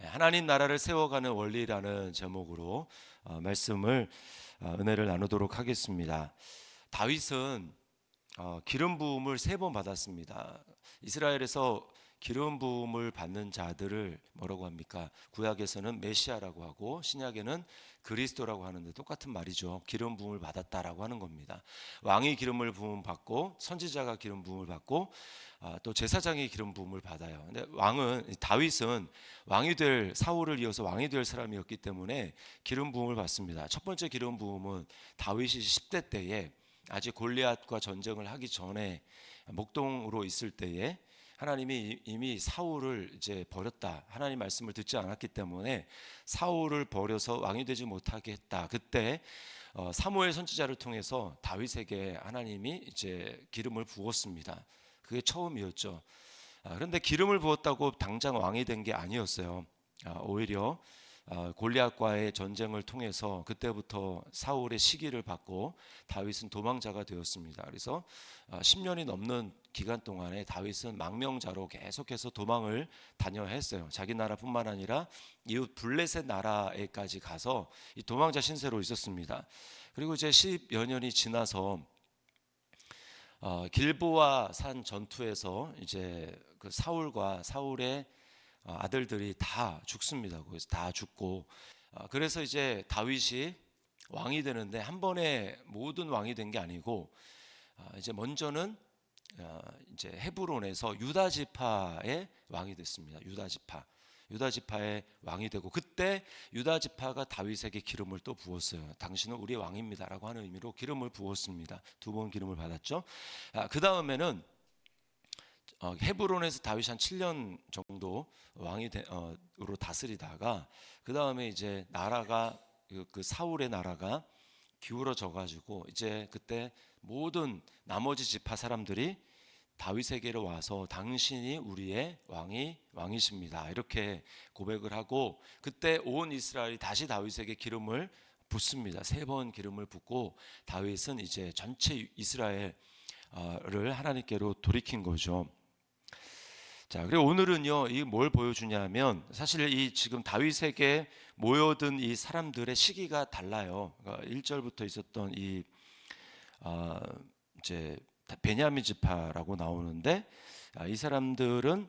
예, 하나님 나라를 세워가는 원리라는 제목으로 어, 말씀을 어, 은혜를 나누도록 하겠습니다. 다윗은 어, 기름 부음을 세 번 받았습니다. 이스라엘에서 기름 부음을 받는 자들을 뭐라고 합니까? 구약에서는 메시아라고 하고 신약에는 그리스도라고 하는데 똑같은 말이죠. 기름 부음을 받았다라고 하는 겁니다. 왕이 기름을 부음 받고 선지자가 기름 부음을 받고 아, 또 제사장이 기름 부음을 받아요. 근데 왕은 다윗은 왕이 될 사울을 이어서 왕이 될 사람이었기 때문에 기름 부음을 받습니다. 첫 번째 기름 부음은 다윗이 10대 때에 아직 골리앗과 전쟁을 하기 전에 목동으로 있을 때에 하나님이 이미 사울을 이제 버렸다. 하나님 말씀을 듣지 않았기 때문에 사울을 버려서 왕이 되지 못하게 했다. 그때 어, 사무엘 선지자를 통해서 다윗에게 하나님이 이제 기름을 부었습니다. 그게 처음이었죠. 아, 그런데 기름을 부었다고 당장 왕이 된 게 아니었어요. 아, 오히려 아, 골리앗과의 전쟁을 통해서 그때부터 사울의 시기를 받고 다윗은 도망자가 되었습니다. 그래서 10년이 넘는 기간 동안에 다윗은 망명자로 계속해서 도망을 다녀 했어요. 자기 나라뿐만 아니라 이웃 블레셋 나라에까지 가서 이 도망자 신세로 있었습니다. 그리고 이제 10여 년이 지나서 어, 길보아 산 전투에서 이제 그 사울과 사울의 어, 아들들이 다 죽습니다. 거기서 다 죽고 어, 그래서 이제 다윗이 왕이 되는데 한 번에 모든 왕이 된 게 아니고 어, 이제 먼저는 어, 이제 헤브론에서 유다 지파의 왕이 됐습니다. 유다 지파. 유다 지파의 왕이 되고 그때 유다 지파가 다윗에게 기름을 또 부었어요. 당신은 우리의 왕입니다라고 하는 의미로 기름을 부었습니다. 두 번 기름을 받았죠. 아, 그 다음에는 어, 헤브론에서 다윗이 한 7년 정도 왕이 되, 어, 다스리다가 그 다음에 이제 나라가 그, 그 사울의 나라가 기울어져 가지고 이제 그때 모든 나머지 지파 사람들이 다윗에게로 와서 당신이 우리의 왕이 왕이십니다. 이렇게 고백을 하고 그때 온 이스라엘이 다시 다윗에게 기름을 붓습니다. 세 번 기름을 붓고 다윗은 이제 전체 이스라엘을 하나님께로 돌이킨 거죠. 자, 그리고 오늘은요, 이 뭘 보여주냐면 사실 이 지금 다윗에게 모여든 이 사람들의 시기가 달라요. 그러니까 1절부터 있었던 이 아, 이제 베냐민 지파라고 나오는데 아, 이 사람들은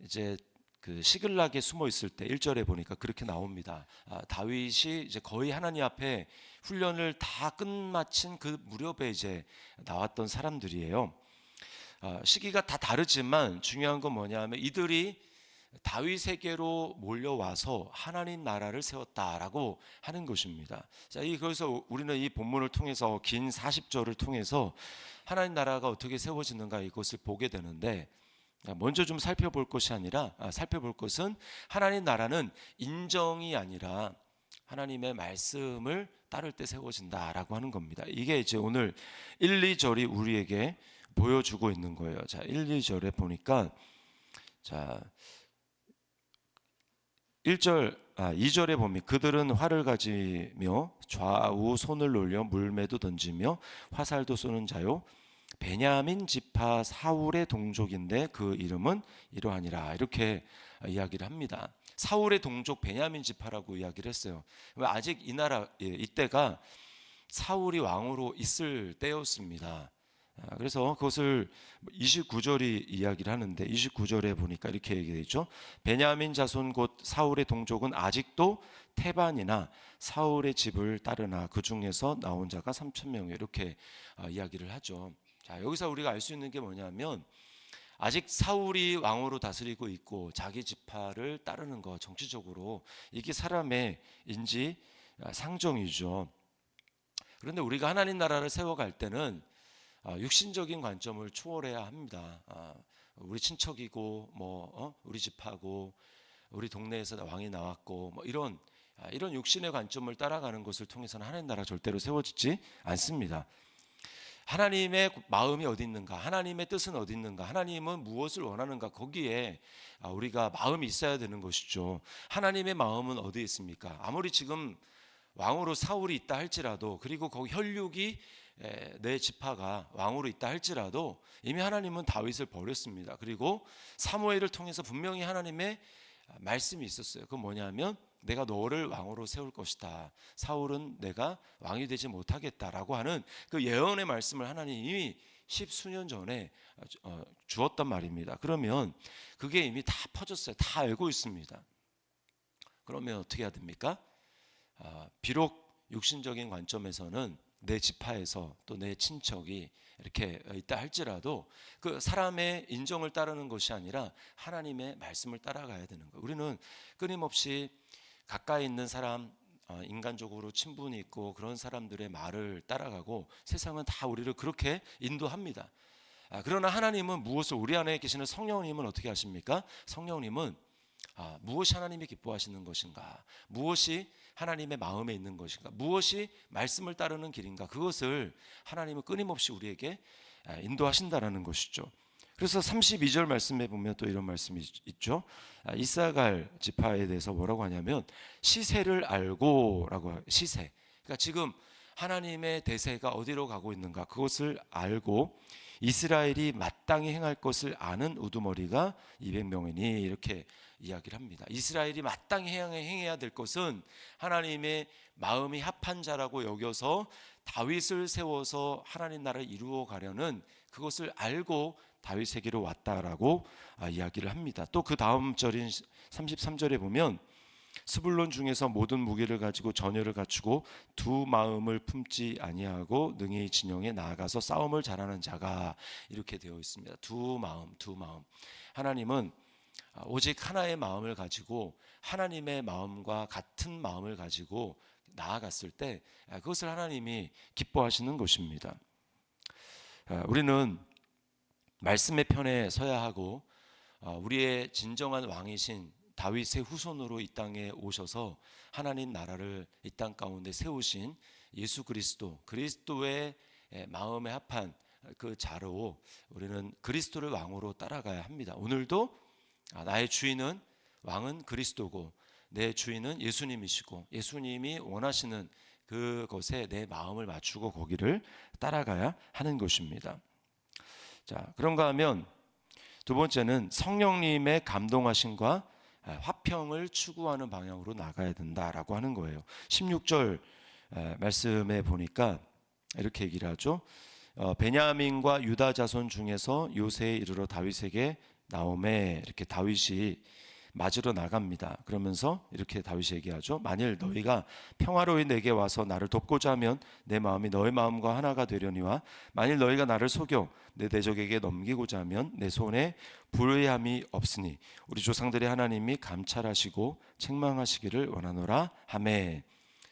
이제 그 시글락에 숨어 있을 때 1절에 보니까 그렇게 나옵니다. 아, 다윗이 이제 거의 하나님 앞에 훈련을 다 끝마친 그 무렵에 이제 나왔던 사람들이에요. 아, 시기가 다 다르지만 중요한 건 뭐냐면 이들이 다윗에게로 몰려와서 하나님 나라를 세웠다라고 하는 것입니다. 자, 이 그래서 우리는 이 본문을 통해서 긴 40절을 통해서 하나님 나라가 어떻게 세워지는가 이것을 보게 되는데 먼저 좀 살펴볼 것이 아니라 아, 살펴볼 것은 하나님 나라는 인정이 아니라 하나님의 말씀을 따를 때 세워진다라고 하는 겁니다. 이게 이제 오늘 1, 2절이 우리에게 보여주고 있는 거예요. 자, 1, 2절에 보니까 자, 1절 아 2절에 보면 그들은 활을 가지며 좌우 손을 놀려 물매도 던지며 화살도 쏘는 자요 베냐민 지파 사울의 동족인데 그 이름은 이러하니라 이렇게 이야기를 합니다. 사울의 동족 베냐민 지파라고 이야기를 했어요. 아직 이 나라 예, 이때가 사울이 왕으로 있을 때였습니다. 아, 그래서 그것을 29절이 이야기를 하는데 29절에 보니까 이렇게 얘기되어 있죠. 베냐민 자손 곧 사울의 동족은 아직도 태반이나 사울의 집을 따르나 그 중에서 나온 자가 3천 명이 이렇게 아, 이야기를 하죠. 자, 여기서 우리가 알 수 있는 게 뭐냐면 아직 사울이 왕으로 다스리고 있고 자기 지파를 따르는 거 정치적으로 이게 사람의 인지 아, 상정이죠. 그런데 우리가 하나님 나라를 세워갈 때는 아, 육신적인 관점을 초월해야 합니다. 아, 우리 친척이고 뭐 어? 우리 집하고 우리 동네에서 왕이 나왔고 뭐 이런 아, 이런 육신의 관점을 따라가는 것을 통해서는 하나님 나라 절대로 세워지지 않습니다. 하나님의 마음이 어디 있는가? 하나님의 뜻은 어디 있는가? 하나님은 무엇을 원하는가? 거기에 우리가 마음이 있어야 되는 것이죠. 하나님의 마음은 어디에 있습니까? 아무리 지금 왕으로 사울이 있다 할지라도 그리고 거기 혈육이 내 지파가 왕으로 있다 할지라도 이미 하나님은 다윗을 버렸습니다. 그리고 사무엘을 통해서 분명히 하나님의 말씀이 있었어요. 그 뭐냐면 내가 너를 왕으로 세울 것이다. 사울은 내가 왕이 되지 못하겠다라고 하는 그 예언의 말씀을 하나님이 십수년 전에 어, 주었단 말입니다. 그러면 그게 이미 다 퍼졌어요. 다 알고 있습니다. 그러면 어떻게 해야 됩니까? 아, 비록 육신적인 관점에서는 내 지파에서 또 내 친척이 이렇게 있다 할지라도 그 사람의 인정을 따르는 것이 아니라 하나님의 말씀을 따라가야 되는 거예요. 우리는 끊임없이 가까이 있는 사람 어, 인간적으로 친분이 있고 그런 사람들의 말을 따라가고 세상은 다 우리를 그렇게 인도합니다. 아, 그러나 하나님은 무엇을 우리 안에 계시는 성령님은 어떻게 하십니까? 성령님은 아, 무엇이 하나님이 기뻐하시는 것인가? 무엇이 하나님의 마음에 있는 것인가? 무엇이 말씀을 따르는 길인가? 그것을 하나님은 끊임없이 우리에게 아, 인도하신다라는 것이죠. 그래서 32절 말씀에 보면 또 이런 말씀이 있죠. 아, 이사갈 지파에 대해서 뭐라고 하냐면 시세를 알고라고 시세. 그러니까 지금 하나님의 대세가 어디로 가고 있는가 그것을 알고 이스라엘이 마땅히 행할 것을 아는 우두머리가 200명이니 이렇게 이야기를 합니다. 이스라엘이 마땅히 행해야 될 것은 하나님의 마음이 합한 자라고 여겨서 다윗을 세워서 하나님 나라를 이루어 가려는 그것을 알고 다윗에게로 왔다라고 아, 이야기를 합니다. 또 그 다음 절인 33절에 보면 스불론 중에서 모든 무기를 가지고 전열을 갖추고 두 마음을 품지 아니하고 능히 진영에 나아가서 싸움을 잘하는 자가 이렇게 되어 있습니다. 두 마음, 두 마음. 하나님은 아, 오직 하나의 마음을 가지고 하나님의 마음과 같은 마음을 가지고 나아갔을 때 아, 그것을 하나님이 기뻐하시는 것입니다. 우리는 말씀의 편에 서야 하고 우리의 진정한 왕이신 다윗의 후손으로 이 땅에 오셔서 하나님 나라를 이 땅 가운데 세우신 예수 그리스도 그리스도의 마음에 합한 그 자로 우리는 그리스도를 왕으로 따라가야 합니다. 오늘도 아, 나의 주인은 왕은 그리스도고 내 주인은 예수님이시고 예수님이 원하시는 그것에 내 마음을 맞추고 거기를 따라가야 하는 것입니다. 자, 그런가 하면 두 번째는 성령님의 감동하심과 아, 화평을 추구하는 방향으로 나가야 된다라고 하는 거예요. 16절 말씀에 보니까 이렇게 얘기를 하죠. 어, 베냐민과 유다 자손 중에서 요새에 이르러 다윗에게 나옴에 이렇게 다윗이 맞으러 나갑니다. 그러면서 이렇게 다윗이 얘기하죠. 만일 너희가 평화로이 내게 와서 나를 돕고자 하면 내 마음이 너희 마음과 하나가 되려니와 만일 너희가 나를 속여 내 대적에게 넘기고자 하면 내 손에 불의함이 없으니 우리 조상들의 하나님이 감찰하시고 책망하시기를 원하노라 하매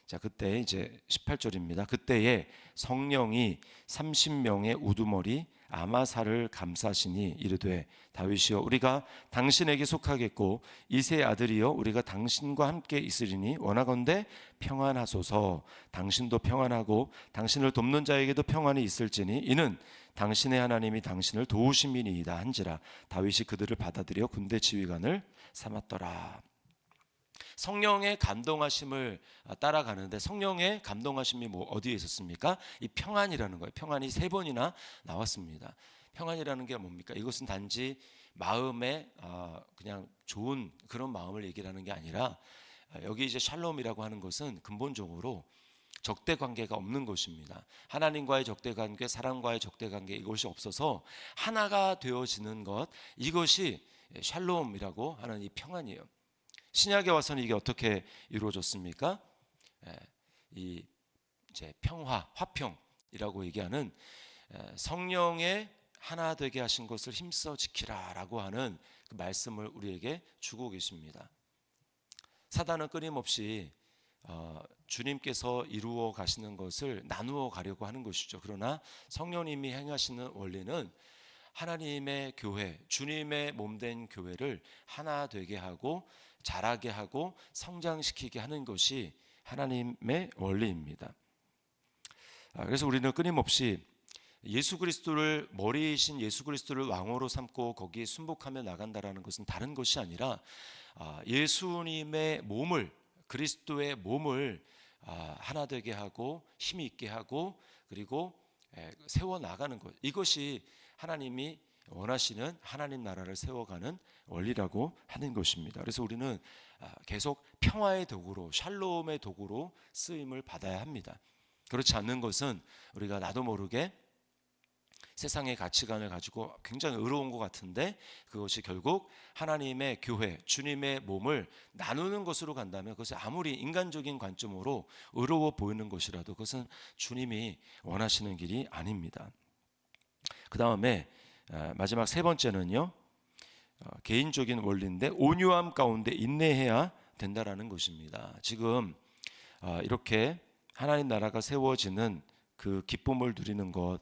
자, 그때 이제 18절입니다. 그때에 성령이 30명의 우두머리 아마사를 감싸시니 이르되 다윗이여 우리가 당신에게 속하겠고 이세 아들이여 우리가 당신과 함께 있으리니 원하건대 평안하소서. 당신도 평안하고 당신을 돕는 자에게도 평안이 있을지니 이는 당신의 하나님이 당신을 도우심이니이다. 한지라 다윗이 그들을 받아들여 군대 지휘관을 삼았더라 성령의 감동하심을 따라가는데 성령의 감동하심이 뭐 어디에 있었습니까? 이 평안이라는 거예요. 평안이 세 번이나 나왔습니다. 평안이라는 게 뭡니까? 이것은 단지 마음에 아, 그냥 좋은 그런 마음을 얘기하는 게 아니라 아, 여기 이제 샬롬이라고 하는 것은 근본적으로 적대 관계가 없는 것입니다. 하나님과의 적대 관계, 사람과의 적대 관계 이것이 없어서 하나가 되어지는 것 이것이 샬롬이라고 하는 이 평안이에요. 신약에 와서는 이게 어떻게 이루어졌습니까? 예, 이 이제 평화, 화평이라고 얘기하는 예, 성령의 하나 되게 하신 것을 힘써 지키라라고 하는 그 말씀을 우리에게 주고 계십니다. 사단은 끊임없이 어, 주님께서 이루어 가시는 것을 나누어 가려고 하는 것이죠. 그러나 성령님이 행하시는 원리는 하나님의 교회, 주님의 몸된 교회를 하나 되게 하고 자라게 하고 성장시키게 하는 것이 하나님의 원리입니다. 아, 그래서 우리는 끊임없이 예수 그리스도를 머리이신 예수 그리스도를 왕으로 삼고 거기에 순복하며 나간다라는 것은 다른 것이 아니라 아, 예수님의 몸을 그리스도의 몸을 아, 하나 되게 하고 힘이 있게 하고 그리고 세워 나가는 것 이것이 하나님이 원하시는 하나님 나라를 세워가는 원리라고 하는 것입니다. 그래서 우리는 아, 계속 평화의 도구로 샬롬의 도구로 쓰임을 받아야 합니다. 그렇지 않는 것은 우리가 나도 모르게 세상의 가치관을 가지고 굉장히 의로운 것 같은데 그것이 결국 하나님의 교회, 주님의 몸을 나누는 것으로 간다면 그것이 아무리 인간적인 관점으로 의로워 보이는 것이라도 그것은 주님이 원하시는 길이 아닙니다. 그 다음에 아, 마지막 세 번째는요 어, 개인적인 원리인데 온유함 가운데 인내해야 된다라는 것입니다. 지금 아, 이렇게 하나님 나라가 세워지는 그 기쁨을 누리는 것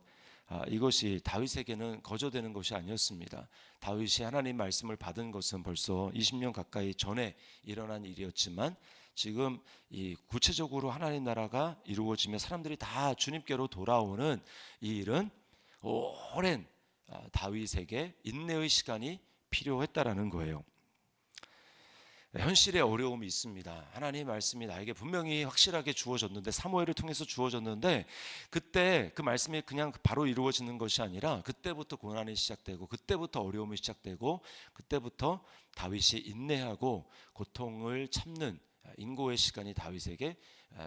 아, 이것이 다윗에게는 거저되는 것이 아니었습니다. 다윗이 하나님 말씀을 받은 것은 벌써 20년 가까이 전에 일어난 일이었지만 지금 이 구체적으로 하나님 나라가 이루어지며 사람들이 다 주님께로 돌아오는 이 일은 오랜 아, 다윗에게 인내의 시간이 필요했다라는 거예요. 현실의 어려움이 있습니다. 하나님 말씀이 나에게 분명히 확실하게 주어졌는데 사무엘을 통해서 주어졌는데 그때 그 말씀이 그냥 바로 이루어지는 것이 아니라 그때부터 고난이 시작되고 그때부터 어려움이 시작되고 그때부터 다윗이 인내하고 고통을 참는 인고의 시간이 다윗에게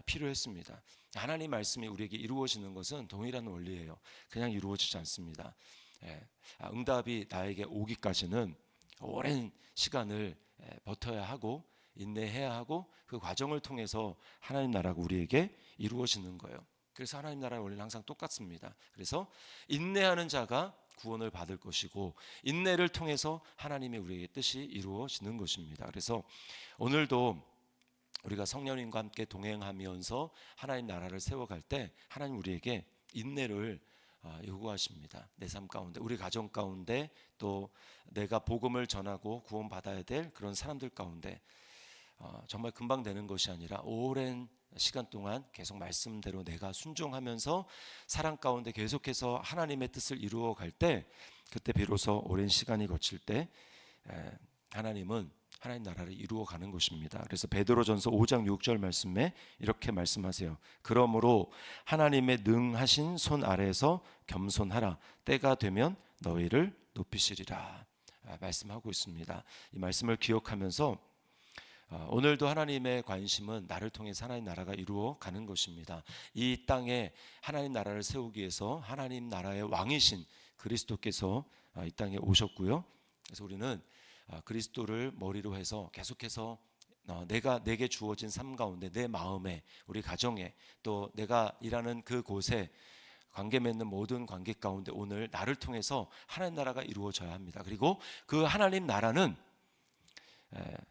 필요했습니다. 하나님 말씀이 우리에게 이루어지는 것은 동일한 원리예요. 그냥 이루어지지 않습니다. 예, 아, 응답이 나에게 오기까지는 오랜 시간을 예, 버텨야 하고 인내해야 하고 그 과정을 통해서 하나님 나라가 우리에게 이루어지는 거예요. 그래서 하나님 나라의 원리는 항상 똑같습니다. 그래서 인내하는 자가 구원을 받을 것이고 인내를 통해서 하나님의 우리의 뜻이 이루어지는 것입니다. 그래서 오늘도 우리가 성령님과 함께 동행하면서 하나님 나라를 세워갈 때 하나님 우리에게 인내를 아, 요구하십니다. 내 삶 가운데, 우리 가정 가운데, 또 내가 복음을 전하고 구원받아야 될 그런 사람들 가운데 어, 정말 금방 되는 것이 아니라 오랜 시간 동안 계속 말씀대로 내가 순종하면서 사랑 가운데 계속해서 하나님의 뜻을 이루어 갈 때 그때 비로소 오랜 시간이 거칠 때 하나님은 하나님 나라를 이루어 가는 것입니다. 그래서 베드로전서 5장 6절 말씀에 이렇게 말씀하세요. 그러므로 하나님의 능하신 손 아래에서 겸손하라. 때가 되면 너희를 높이시리라. 아, 말씀하고 있습니다. 이 말씀을 기억하면서 아, 오늘도 하나님의 관심은 나를 통해서 하나님 나라가 이루어 가는 것입니다. 이 땅에 하나님 나라를 세우기 위해서 하나님 나라의 왕이신 그리스도께서 아, 이 땅에 오셨고요. 그래서 우리는 아, 그리스도를 머리로 해서 계속해서 어, 내가 내게 주어진 삶 가운데 내 마음에 우리 가정에 또 내가 일하는 그 곳에 관계 맺는 모든 관계 가운데 오늘 나를 통해서 하나님 나라가 이루어져야 합니다. 그리고 그 하나님 나라는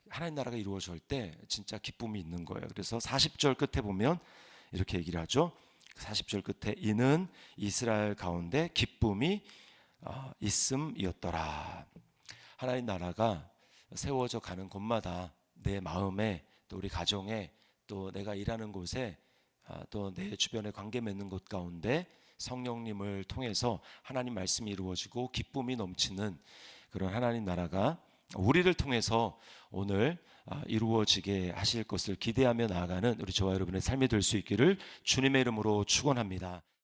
하나님 나라가 이루어질 때 진짜 기쁨이 있는 거예요. 그래서 40절 끝에 보면 이렇게 얘기를 하죠. 40절 끝에 이는 이스라엘 가운데 기쁨이 어, 있음이었더라. 하나님 나라가 세워져 가는 곳마다 내 마음에 또 우리 가정에 또 내가 일하는 곳에 아, 또내 주변에 관계 맺는 곳 가운데 성령님을 통해서 하나님 말씀이 이루어지고 기쁨이 넘치는 그런 하나님 나라가 우리를 통해서 오늘 아, 이루어지게 하실 것을 기대하며 나아가는 우리 저와 여러분의 삶이 될 수 있기를 주님의 이름으로 축원합니다.